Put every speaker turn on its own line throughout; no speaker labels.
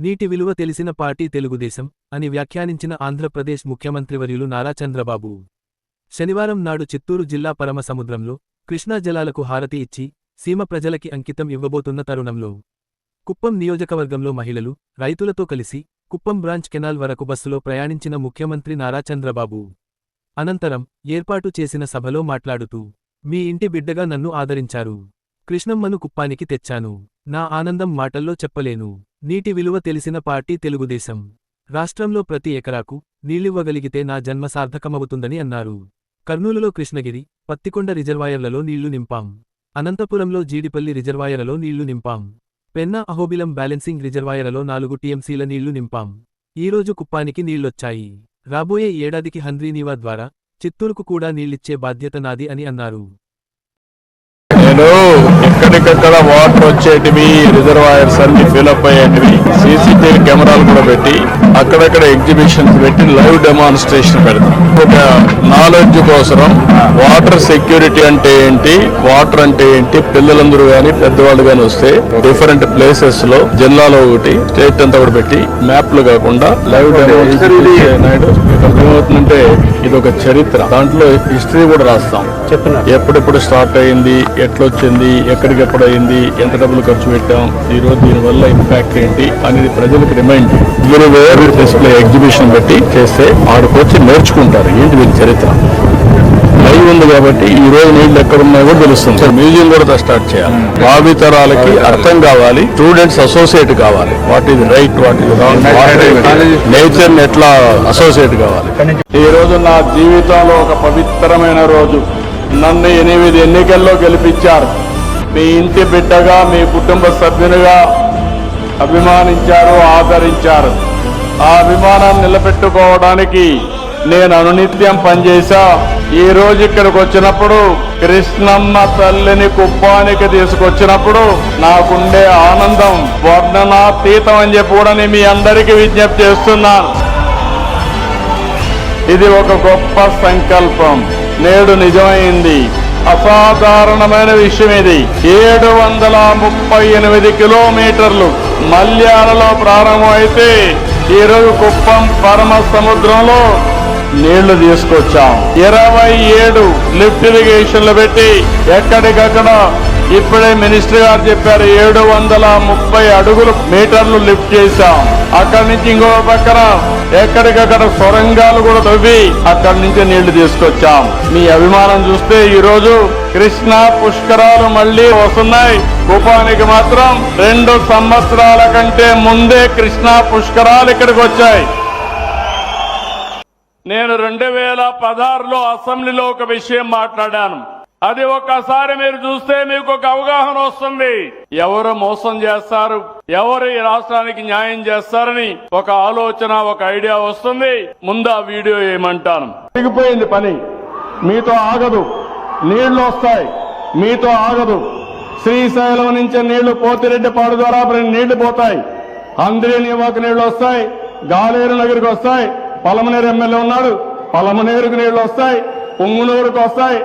నీటి విలువ తెలిసిన పార్టీ తెలుగుదేశం అని వ్యాఖ్యానించిన ఆంధ్రప్రదేశ్ ముఖ్యమంత్రివర్యులు నారా చంద్రబాబు. శనివారం నాడు చిత్తూరు జిల్లా పరమసముద్రంలో కృష్ణా జలాలకు హారతి ఇచ్చి సీమ ప్రజలకి అంకితం ఇవ్వబోతున్న తరుణంలో కుప్పం నియోజకవర్గంలో మహిళలు రైతులతో కలిసి కుప్పం బ్రాంచ్ కెనాల్ వరకు బస్సులో ప్రయాణించిన ముఖ్యమంత్రి నారా చంద్రబాబు. అనంతరం ఏర్పాటు చేసిన సభలో మాట్లాడుతూ మీ ఇంటి బిడ్డగా నన్ను ఆదరించారు. కృష్ణమ్మను కుప్పానికి తెచ్చాను. నా ఆనందం మాటల్లో చెప్పలేను. నీటి విలువ తెలిసిన పార్టీ తెలుగుదేశం. రాష్ట్రంలో ప్రతి ఎకరాకు నీళ్ళివ్వగలిగితే నా జన్మ సార్థకమవుతుందని అన్నారు. కర్నూలులో కృష్ణగిరి పత్తికొండ రిజర్వాయర్లలో నీళ్ళు నింపాం. అనంతపురంలో జీడిపల్లి రిజర్వాయర్లలో నీళ్ళు నింపాం. పెన్నా అహోబిలం బ్యాలెన్సింగ్ రిజర్వాయర్లలో నాలుగు టీఎంసీల నీళ్ళు నింపాం. ఈరోజు కుప్పానికి నీళ్ళొచ్చాయి. రాబోయే ఏడాదికి హంద్రీనీవా ద్వారా చిత్తూరుకు కూడా నీళ్ళిచ్చే బాధ్యత నాది అని అన్నారు.
నేను ఎక్కడికక్కడ వాటర్ వచ్చేటివి రిజర్వాయర్స్ అన్ని ఫిలప్ అయ్యేటివి. సీసీటీవీ కెమెరాలు కూడా పెట్టి అక్కడక్కడ ఎగ్జిబిషన్స్ పెట్టి లైవ్ డెమాన్స్ట్రేషన్ పెడతాం. ఒక నాలెడ్జ్ కోసం వాటర్ సెక్యూరిటీ అంటే ఏంటి వాటర్ అంటే ఏంటి పిల్లలందరూ గాని పెద్దవాళ్ళు గాని వస్తే డిఫరెంట్ ప్లేసెస్లో జిల్లాలో ఒకటి స్టేట్ అంతా కూడా పెట్టి మ్యాప్లు కాకుండా లైవ్ నాయుడు ఏమవుతుందంటే ఇది ఒక చరిత్ర. దాంట్లో హిస్టరీ కూడా రాస్తాం.
చెప్తున్నారు
ఎప్పుడెప్పుడు స్టార్ట్ అయింది ఎట్లొచ్చింది ఎక్కడికెప్పుడు అయింది ఎంత డబ్బులు ఖర్చు పెట్టాం ఈ రోజు దీని వల్ల ఇంపాక్ట్ ఏంటి అనేది ప్రజలకు రిమైండ్ మీరు వేరు డిస్ప్లే ఎగ్జిబిషన్ పెట్టి చేస్తే ఆడికొచ్చి నేర్చుకుంటారు. ఏంటి వీరి చరిత్ర? లైవ్ ఉంది కాబట్టి ఈ రోజు నీళ్ళు ఎక్కడ ఉన్నాయో కూడా తెలుస్తుంది. సార్ మ్యూజియం కూడా స్టార్ట్ చేయాలి. భావితరాలకి అర్థం కావాలి స్టూడెంట్స్ అసోసియేట్ కావాలి. What is right what is wrong nature ఎట్లా అసోసియేట్ కావాలి? ఈ రోజు నా జీవితంలో ఒక పవిత్రమైన రోజు. నన్ను ఎనిమిది ఎన్నికల్లో గెలిపించారు. మీ ఇంటి బిడ్డగా మీ కుటుంబ సభ్యునిగా అభిమానించారు ఆదరించారు. ఆ అభిమానాన్ని నిలబెట్టుకోవడానికి నేను అనునిత్యం పనిచేశా. ఈ రోజు ఇక్కడికి వచ్చినప్పుడు కృష్ణమ్మ తల్లిని కుప్పానికి తీసుకొచ్చినప్పుడు నాకుండే ఆనందం వర్ణనాతీతం అని చెప్పి కూడా నేను మీ అందరికీ విజ్ఞప్తి చేస్తున్నాను. ఇది ఒక గొప్ప సంకల్పం. నేడు నిజమైంది. అసాధారణమైన విషయం ఇది ఏడు వందల ముప్పై ఎనిమిది కిలోమీటర్లు మల్యాలలో ప్రారంభమైతే ఈరోజు కుప్పం పరమ సముద్రంలో నీళ్ళు తీసుకొచ్చాం. ఇరవై ఏడు లిఫ్ట్ ఇరిగేషన్లు పెట్టి ఎక్కడికక్కడ ఇప్పుడే మినిస్టర్ గారు చెప్పారు ఏడు వందల ముప్పై అడుగులు మీటర్లు లిఫ్ట్ చేశాం. అక్కడి నుంచి ఇంకో పక్కన ఎక్కడికక్కడ సొరంగాలు కూడా తవ్వి అక్కడి నుంచి నీళ్ళు తీసుకొచ్చాం. మీ అభిమానం చూస్తే ఈ రోజు కృష్ణా పుష్కరాలు మళ్ళీ వస్తున్నాయి. కుపానికి మాత్రం రెండు సంవత్సరాల కంటే ముందే కృష్ణా పుష్కరాలు ఇక్కడికి వచ్చాయి. నేను రెండు వేల పదహారులో అసెంబ్లీలో ఒక విషయం మాట్లాడాను. అది ఒకసారి మీరు చూస్తే మీకు ఒక అవగాహన వస్తుంది. ఎవరు మోసం చేస్తారు? ఎవరు ఈ రాష్ట్రానికి న్యాయం చేస్తారని ఒక ఆలోచన ఒక ఐడియా వస్తుంది. ముందు ఆ వీడియో ఏమంటాను. తిరిగిపోయింది పని. మీతో ఆగదు. నీళ్ళు వస్తాయి. మీతో ఆగదు. శ్రీశైలం నుంచి నీళ్ళు పోతిరెడ్డిపాడు ద్వారా నీళ్ళు పోతాయి. అందరి నివాకు నీళ్ళు వస్తాయి. గాలేరు నగరికి వస్తాయి. పలమనేరు ఎమ్మెల్యే ఉన్నాడు. పలమనేరుకు నీళ్ళు వస్తాయి. పొంగునూరుకు వస్తాయి.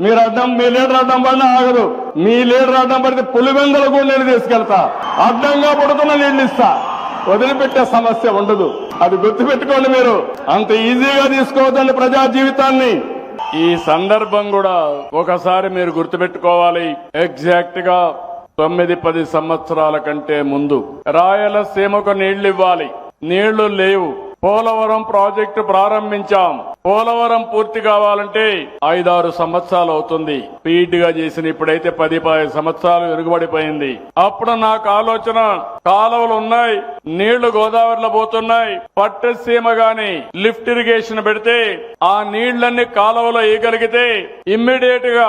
మీరు అడ్డం మీ లీడర్ అడ్డం పడినా ఆగదు. మీ లీడర్ అడ్డం పడితే పులివెందలు కూడా నేను తీసుకెళ్తా. అడ్డంగా పడుతున్న నేను ఇస్తా. వదిలిపెట్టే సమస్య ఉండదు. అది గుర్తుపెట్టుకోండి మీరు. అంత ఈజీగా తీసుకోవద్దండి ప్రజా జీవితాన్ని. ఈ సందర్భం కూడా ఒకసారి మీరు గుర్తుపెట్టుకోవాలి. ఎగ్జాక్ట్గా తొమ్మిది పది సంవత్సరాల కంటే ముందు రాయలసీమకు నీళ్ళు ఇవ్వాలి. నీళ్ళు లేవు. పోలవరం ప్రాజెక్టు ప్రారంభించాం. పోలవరం పూర్తి కావాలంటే ఐదారు సంవత్సరాలు అవుతుంది. స్పీడ్గా చేసిన ఇప్పుడైతే పది పది సంవత్సరాలు వెనుకబడిపోయింది అప్పుడు నాకు ఆలోచన కాలువలు ఉన్నాయి నీళ్ళు గోదావరిలో పోతున్నాయి. పట్టసీమ గాని లిఫ్ట్ ఇరిగేషన్ పెడితే ఆ నీళ్ళన్నీ కాలువలో వేయగలిగితే ఇమ్మీడియట్గా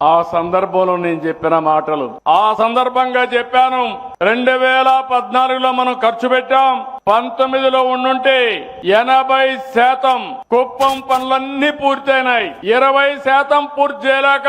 ఆ సందర్భంలో నేను చెప్పిన మాటలు. ఆ సందర్భంగా చెప్పాను రెండు వేల పద్నాలుగులో మనం ఖర్చు పెట్టాం పంతొమ్మిదిలో ఉండుంటే ఎనభై శాతం కుప్పం పనులన్నీ పూర్తయినాయి. ఇరవై శాతం పూర్తి చేయలేక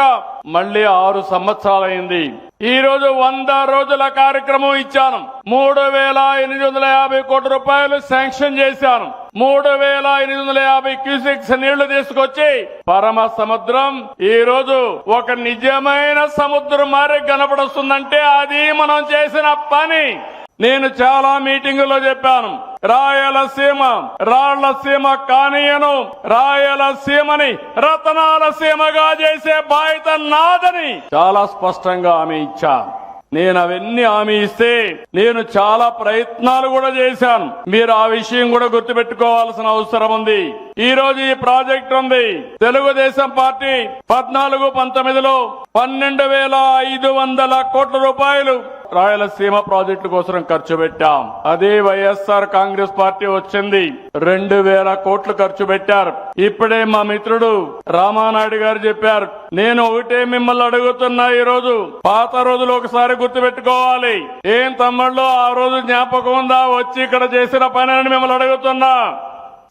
మళ్ళీ ఆరు సంవత్సరాలైంది. ఈ రోజు వంద రోజుల కార్యక్రమం ఇచ్చాను. మూడు వేల ఎనిమిది వందల యాభై కోట్ల రూపాయలు శాంక్షన్ చేశాను. మూడు వేల ఎనిమిది వందల యాభై క్యూసెక్స్ నీళ్ళు తీసుకొచ్చి పరమ సముద్రం. ఈ రోజు ఒక నిజమైన సముద్రం మారి కనపడుస్తుందంటే అది మనం చేసిన పని. నేను చాలా మీటింగులో చెప్పాను. రాయలసీమ రాళ్ళసీమ కానీయను రాయలసీమని రతనాల సీమగా చేసే బాధ్యత నాదని చాలా స్పష్టంగా హామీ ఇచ్చా. నేను అవన్నీ హామీ ఇస్తే నేను చాలా ప్రయత్నాలు కూడా చేశాను. మీరు ఆ విషయం కూడా గుర్తుపెట్టుకోవాల్సిన అవసరం ఉంది. ఈ రోజు ఈ ప్రాజెక్ట్ ఉంది. తెలుగుదేశం పార్టీ పద్నాలుగు పంతొమ్మిదిలో పన్నెండు వేల ఐదు వందల కోట్ల రూపాయలు రాయలసీమ ప్రాజెక్టు కోసం ఖర్చు పెట్టాం. అదే వైఎస్ఆర్ కాంగ్రెస్ పార్టీ వచ్చింది. రెండు వేల కోట్లు ఖర్చు పెట్టారు. ఇప్పుడే మా మిత్రుడు రామానాయుడు గారు చెప్పారు నేను ఒకటే మిమ్మల్ని అడుగుతున్నా ఈ రోజు పాత రోజులు ఒకసారి గుర్తు పెట్టుకోవాలి ఏం తమ్ముళ్ళు ఆ రోజు జ్ఞాపకం ఉందా? వచ్చి ఇక్కడ చేసిన పని అని మిమ్మల్ని అడుగుతున్నా.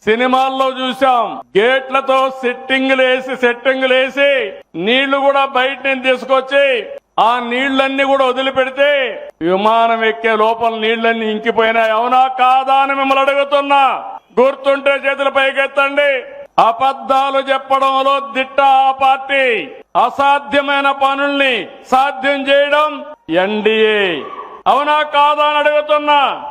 సినిమాల్లో చూసాం గేట్లతో సెట్టింగ్లు వేసి సెట్టింగ్లు వేసి నీళ్ళు కూడా బయట నుంచి తీసుకొచ్చి ఆ నీళ్ళన్నీ కూడా వదిలిపెడితే విమానం ఎక్కే లోపల నీళ్ళన్నీ ఇంకిపోయినాయి. అవునా? కాదా అని మిమ్మల్ని అడుగుతున్నా. గుర్తుంటే చేతులు పైకెత్తండి. అబద్ధాలు చెప్పడంలో దిట్ట ఆ పార్టీ. అసాధ్యమైన పనుల్ని సాధ్యం చేయడం ఎన్డీఏ అవునా? కాదా అని అడుగుతున్నా.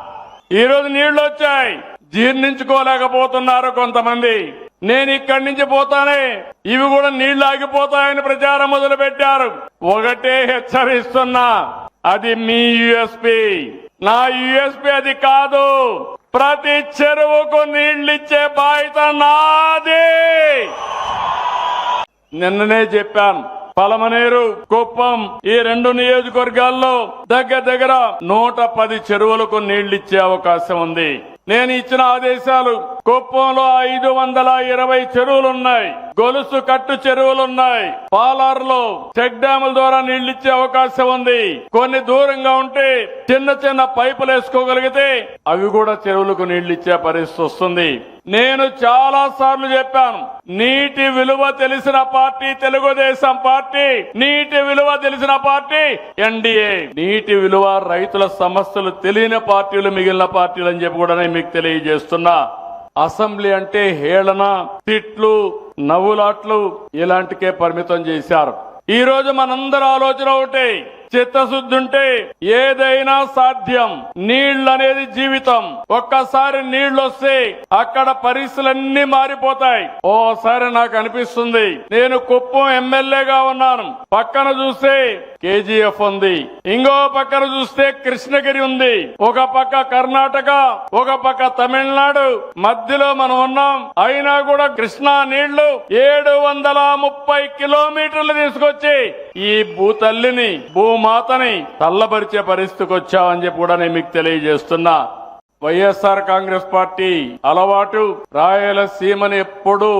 ఈరోజు నీళ్ళు వచ్చాయి జీర్ణించుకోలేకపోతున్నారు కొంతమంది. నేను ఇక్కడి నుంచి పోతానే. ఇవి కూడా నీళ్ళు ఆగిపోతాయని ప్రచారం మొదలు పెట్టారు ఒకటే హెచ్చరిస్తున్నా. అది మీ యుఎస్పి. నా యుఎస్పి అది కాదు. ప్రతి చెరువుకు నీళ్ళిచ్చే బాధ్యత నాది. నిన్ననే చెప్పాను. పలమనేరు కుప్పం ఈ రెండు నియోజకవర్గాల్లో దగ్గర దగ్గర నూట పది చెరువులకు నీళ్ళిచ్చే అవకాశం ఉంది. నేను ఇచ్చిన ఆదేశాలు కుప్పంలో ఐదు వందల ఇరవై చెరువులున్నాయి. గొలుసు కట్టు చెరువులున్నాయి. పాలార్లో చెక్ డ్యాముల ద్వారా నీళ్ళిచ్చే అవకాశం ఉంది. కొన్ని దూరంగా ఉంటే చిన్న చిన్న పైపులు వేసుకోగలిగితే అవి కూడా చెరువులకు నీళ్ళిచ్చే పరిస్థితి వస్తుంది. నేను చాలా సార్లు చెప్పాను నీటి విలువ తెలిసిన పార్టీ తెలుగుదేశం పార్టీ నీటి విలువ తెలిసిన పార్టీ ఎన్డీఏ నీటి విలువ రైతుల సమస్యలు తెలియని పార్టీలు మిగిలిన పార్టీలు అని చెప్పి కూడా నేను మీకు తెలియజేస్తున్నా. అసెంబ్లీ అంటే హేళన తిట్లు నవ్వులాట్లు ఇలాంటికే పరిమితం చేశారు. ఈ రోజు మనందరి ఆలోచన ఒకటే చిత్తశుద్ధి ఉంటే ఏదైనా సాధ్యం. నీళ్ళు అనేది జీవితం. ఒక్కసారి నీళ్ళు వస్తే అక్కడ పరిస్థితులన్నీ మారిపోతాయి. ఓసారి నాకు అనిపిస్తుంది నేను కుప్పం ఎమ్మెల్యేగా ఉన్నాను. పక్కన చూస్తే కేజీఎఫ్ ఉంది. ఇంకో పక్కన చూస్తే కృష్ణగిరి ఉంది. ఒక పక్క కర్ణాటక ఒక పక్క తమిళనాడు. మధ్యలో మనం ఉన్నాం. అయినా కూడా కృష్ణా నీళ్ళు ఏడు వందల ముప్పై కిలోమీటర్లు తీసుకొచ్చి ఈ భూతల్లిని భూమాతని తల్లబరిచే పరిస్థితికి వచ్చామని చెప్పి కూడా నేను మీకు తెలియజేస్తున్నా. వైఎస్ఆర్ కాంగ్రెస్ పార్టీ అలవాటు రాయలసీమని ఎప్పుడు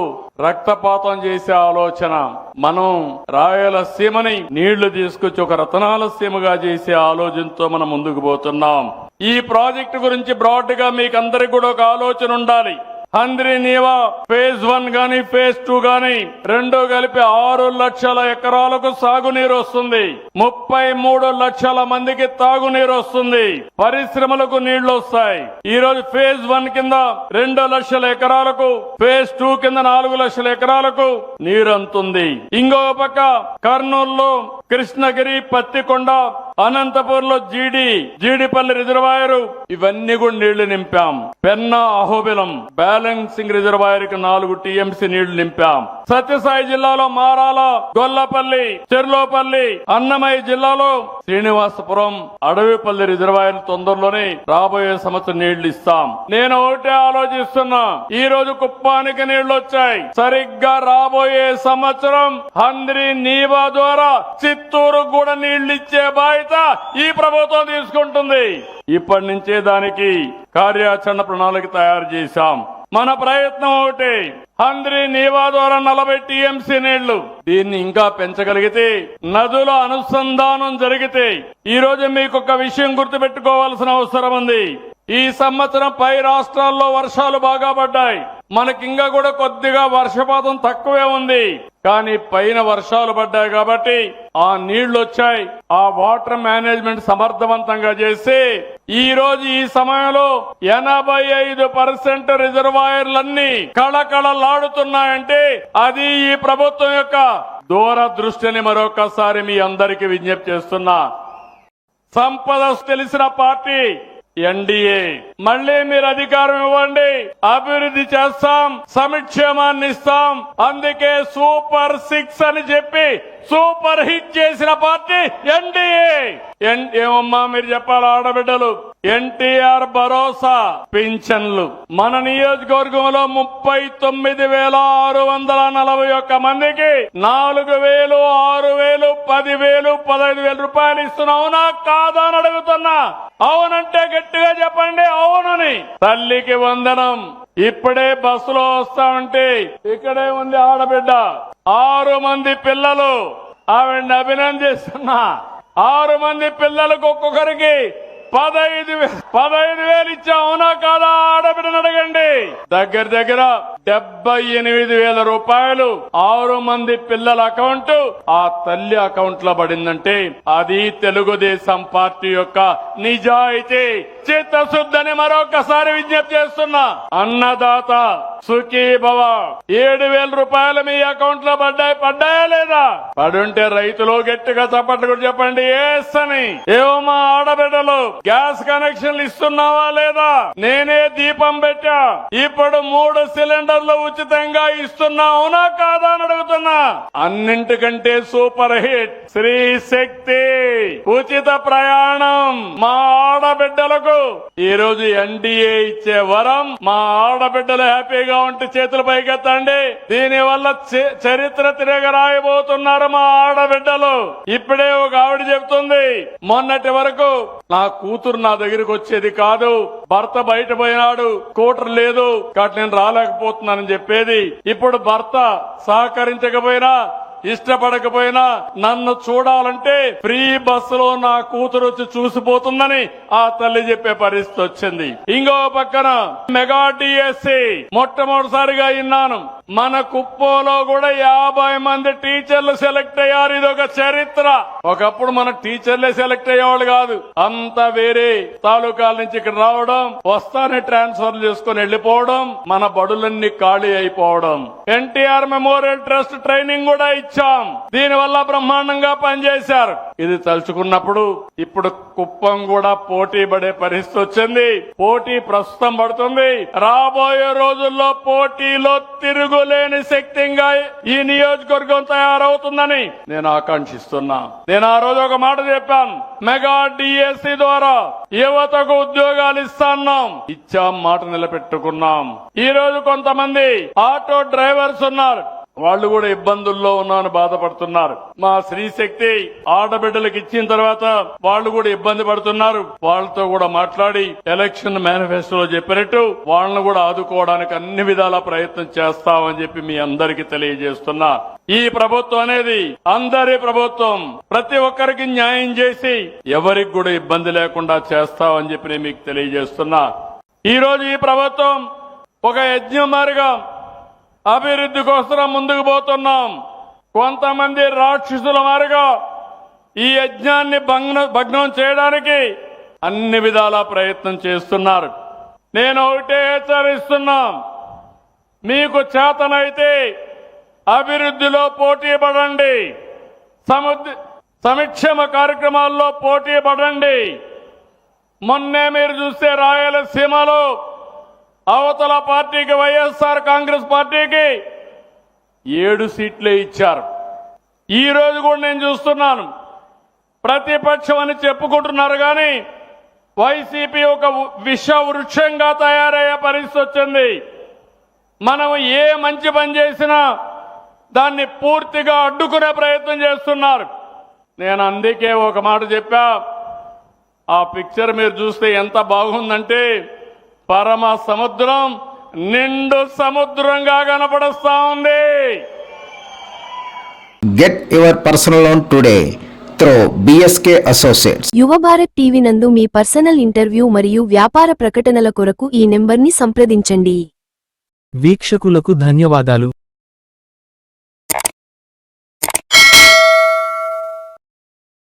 రక్తపాతం చేసే ఆలోచన. మనం రాయలసీమని నీళ్ళు తీసుకొచ్చి ఒక రతనాల సీమగా చేసే ఆలోచనతో మనం ముందుకు పోతున్నాం. ఈ ప్రాజెక్టు గురించి బ్రాడ్గా మీకు అందరికి కూడా ఒక ఆలోచన ఉండాలి. హంద్రి నీవా ఫేజ్ వన్ గాని ఫేజ్ టూ గాని రెండు కలిపి ఆరు లక్షల ఎకరాలకు సాగునీరు వస్తుంది. ముప్పై మూడు లక్షల మందికి తాగునీరు వస్తుంది. పరిశ్రమలకు నీళ్ళు వస్తాయి. ఈ రోజు ఫేజ్ వన్ కింద రెండు లక్షల ఎకరాలకు ఫేజ్ టూ కింద నాలుగు లక్షల ఎకరాలకు నీరు అంతుంది ఇంకో పక్క కర్నూలులో కృష్ణగిరి పత్తికొండ అనంతపూర్లో జీడి జీడిపల్లి రిజర్వాయర్ ఇవన్నీ కూడా నీళ్ళు నింపాం. పెన్నా అహోబిలం బ్యాలెన్సింగ్ రిజర్వాయర్కి నాలుగు టీఎంసీ నీళ్ళు నింపాం. సత్యసాయి జిల్లాలో మారాల గొల్లపల్లి చెర్లోపల్లి అన్నమయ్య జిల్లాలో శ్రీనివాసపురం అడవిపల్లి రిజర్వాయర్ తొందరలోనే రాబోయే సంవత్సరం నీళ్ళు ఇస్తాం. నేను ఒకటే ఆలోచిస్తున్నా ఈ రోజు కుప్పానికి నీళ్ళు వచ్చాయి. సరిగ్గా రాబోయే సంవత్సరం హంద్రి నీవా ద్వారా చిత్తూరు కూడా నీళ్ళు ఇచ్చే బాధ్యత ఈ ప్రభుత్వం తీసుకుంటుంది. ఇప్పటి నుంచే దానికి కార్యాచరణ ప్రణాళిక తయారు చేశాం. మన ప్రయత్నం ఒకటి. హంద్రి నీవా ద్వారా నలభై టీఎంసీ నీళ్ళు. దీన్ని ఇంకా పెంచగలిగితే నదుల అనుసంధానం జరిగితే ఈ రోజు మీకు ఒక విషయం గుర్తుపెట్టుకోవాల్సిన అవసరం ఉంది. ఈ సంవత్సరం పై రాష్ట్రాల్లో వర్షాలు బాగా పడ్డాయి. మనకి ఇంకా కూడా కొద్దిగా వర్షపాతం తక్కువే ఉంది. కానీ పైన వర్షాలు పడ్డాయి కాబట్టి ఆ నీళ్ళు వచ్చాయి. ఆ వాటర్ మేనేజ్మెంట్ సమర్థవంతంగా చేసి ఈ రోజు ఈ సమయంలో ఎనభై ఐదు పర్సెంట్ రిజర్వాయర్లన్నీ కళకళలాడుతున్నాయంటే అది ఈ ప్రభుత్వం యొక్క దూరదృష్టిని మరొకసారి మీ అందరికీ విజ్ఞప్తి చేస్తున్నా. సంపద తెలిసిన పార్టీ ఎన్డీఏ. మళ్ళీ మీరు అధికారం ఇవ్వండి. అభివృద్ధి చేస్తాం. సంక్షేమాన్ని ఇస్తాం. అందుకే సూపర్ సిక్స్ అని చెప్పి సూపర్ హిట్ చేసిన పార్టీ ఎన్డీఏ. ఎన్- ఏమమ్మా మీరు చెప్పాలి ఆడబిడ్డలు? ఎన్టీఆర్ భరోసా పింఛన్లు. మన నియోజకవర్గంలో ముప్పై తొమ్మిది వేల ఆరు వందల నలభై ఒక్క మందికి నాలుగు వేలు ఆరు వేలు పది వేలు పదహైదు వేల రూపాయలు ఇస్తున్నావునా కాదా అని అడుగుతున్నా. అవునంటే గట్టిగా చెప్పండి. అవునని. తల్లికి వందనం. ఇప్పుడే బస్సులో వస్తామంటే ఇక్కడే ఉంది ఆడబిడ్డ. ఆరు మంది పిల్లలు. ఆవిడ అభినందిస్తున్నా. ఆరు మంది పిల్లలకు ఒక్కొక్కరికి పదహైదు వే- పదహైదు వేలు ఇచ్చా అవునా కాదా? ఆడబిడ్డను అడగండి. దగ్గర దగ్గర డెబ్బై ఎనిమిది వేల రూపాయలు ఆరు మంది పిల్లల అకౌంట్ ఆ తల్లి అకౌంట్లో పడిందంటే అది తెలుగుదేశం పార్టీ యొక్క నిజాయితీ. చిత్తశుద్ధని మరొకసారి విజ్ఞప్తి చేస్తున్నా. అన్నదాత సుఖీ భవ ఏడు వేల రూపాయలు మీ అకౌంట్లో పడ్డాయి పడ్డాయా లేదా? పడుంటే రైతులు గట్టిగా చప్పట్లు కూడా చెప్పండి ఏస్తని ఏమో ఆడబిడ్డలు గ్యాస్ కనెక్షన్లు ఇస్తున్నావా లేదా? నేనే దీపం పెట్టా. ఇప్పుడు మూడు సిలిండర్లు ఉచితంగా ఇస్తున్నా అవునా కాదా అని అడుగుతున్నా. అన్నింటికంటే సూపర్ హిట్ శ్రీ శక్తి ఉచిత ప్రయాణం మా ఆడబిడ్డలకు. ఈ రోజు ఎన్డీఏ ఇచ్చే వరం మా ఆడబిడ్డలు హ్యాపీగా ఉంటే చేతులు పైకెత్తండి. దీని వల్ల చ- చరిత్ర తిరగరాయబోతున్నారు మా ఆడబిడ్డలు. ఇప్పుడే ఒక ఆవిడ చెప్తుంది మొన్నటి వరకు నా కూతురు నా దగ్గరికి వచ్చేది కాదు భర్త బయట పోయినాడు కూటర్ లేదు కాబట్టి నేను రాలేకపోతున్నానని చెప్పేది. ఇప్పుడు భర్త సహకరించకపోయినా ఇష్టపడకపోయినా నన్ను చూడాలంటే ఫ్రీ బస్సులో నా కూతురు వచ్చి చూసిపోతుందని ఆ తల్లి చెప్పే పరిస్థితి వచ్చింది. ఇంకో పక్కన మెగా డిఎస్సి మొట్టమొదటిసారిగా విన్నాను మన కుప్పంలో కూడా యాభై మంది టీచర్లు సెలెక్ట్ అయ్యారు. ఇది ఒక చరిత్ర. ఒకప్పుడు మన టీచర్లే సెలెక్ట్ అయ్యేవాళ్ళు కాదు. అంత వేరే తాలూకాల నుంచి ఇక్కడ రావడం వస్తానే ట్రాన్స్ఫర్ చేసుకుని వెళ్ళిపోవడం మన బడులన్నీ ఖాళీ అయిపోవడం. ఎన్టీఆర్ మెమోరియల్ ట్రస్ట్ ట్రైనింగ్ కూడా ఇచ్చాం. దీని వల్ల బ్రహ్మాండంగా పనిచేశారు. ఇది తలుచుకున్నప్పుడు ఇప్పుడు కుప్పం కూడా పోటీ పడే పరిస్థితి వచ్చింది. పోటీ ప్రస్తుతం పడుతుంది. రాబోయే రోజుల్లో పోటీలో తిరుగు తిరుగులేని శక్తిగా ఈ నియోజకవర్గం తయారవుతుందని నేను ఆకాంక్షిస్తున్నా. నేను ఆ రోజు ఒక మాట చెప్పాను. మెగా డిఎస్సి ద్వారా యువతకు ఉద్యోగాలు ఇస్తాన్నాం. ఇచ్చాం మాట నిలబెట్టుకున్నాం. ఈ రోజు కొంతమంది ఆటో డ్రైవర్స్ ఉన్నారు. వాళ్ళు కూడా ఇబ్బందుల్లో ఉన్నామని బాధపడుతున్నారు. మా స్త్రీశక్తి ఆడబిడ్డలకు ఇచ్చిన తర్వాత వాళ్ళు కూడా ఇబ్బంది పడుతున్నారు. వాళ్ళతో కూడా మాట్లాడి ఎలక్షన్ మేనిఫెస్టోలో చెప్పినట్టు వాళ్ళని కూడా ఆదుకోవడానికి అన్ని విధాల ప్రయత్నం చేస్తామని చెప్పి మీ అందరికీ తెలియజేస్తున్నా. ఈ ప్రభుత్వం అనేది అందరి ప్రభుత్వం ప్రతి ఒక్కరికి న్యాయం చేసి ఎవరికి కూడా ఇబ్బంది లేకుండా చేస్తామని చెప్పి నేను మీకు తెలియజేస్తున్నా. ఈ రోజు ఈ ప్రభుత్వం ఒక యజ్ఞం మార్గం అభివృద్ధి కోసం ముందుకు పోతున్నాం. కొంతమంది రాక్షసుల మారిగా ఈ యజ్ఞాన్ని భగ్న భగ్నం చేయడానికి అన్ని విధాల ప్రయత్నం చేస్తున్నారు. నేను ఒకటే హెచ్చరిస్తున్నాం. మీకు చేతనైతే అభివృద్ధిలో పోటీ పడండి. సముద్ర సంక్షేమ కార్యక్రమాల్లో పోటీ పడండి. మొన్నే మీరు చూస్తే రాయలసీమలో అవతల పార్టీకి వైఎస్ఆర్ కాంగ్రెస్ పార్టీకి ఏడు సీట్లే ఇచ్చారు. ఈ రోజు కూడా నేను చూస్తున్నాను. ప్రతిపక్షం అని చెప్పుకుంటున్నారు కానీ వైసీపీ ఒక విష వృక్షంగా తయారయ్యే పరిస్థితి వచ్చింది. మనం ఏ మంచి పని చేసినా దాన్ని పూర్తిగా అడ్డుకునే ప్రయత్నం చేస్తున్నారు. నేను అందుకే ఒక మాట చెప్పా. ఆ పిక్చర్ మీరు చూస్తే ఎంత బాగుందంటే పరమ సముద్రం నిండు సముద్రంగా కనపడుస్తా ఉంది.
Get your personal loan today through BSK Associates.
యువ భారత్ టీవీ నందు మీ పర్సనల్ ఇంటర్వ్యూ మరియు వ్యాపార ప్రకటనల కొరకు ఈ నెంబర్ని సంప్రదించండి.
వీక్షకులకు ధన్యవాదాలు.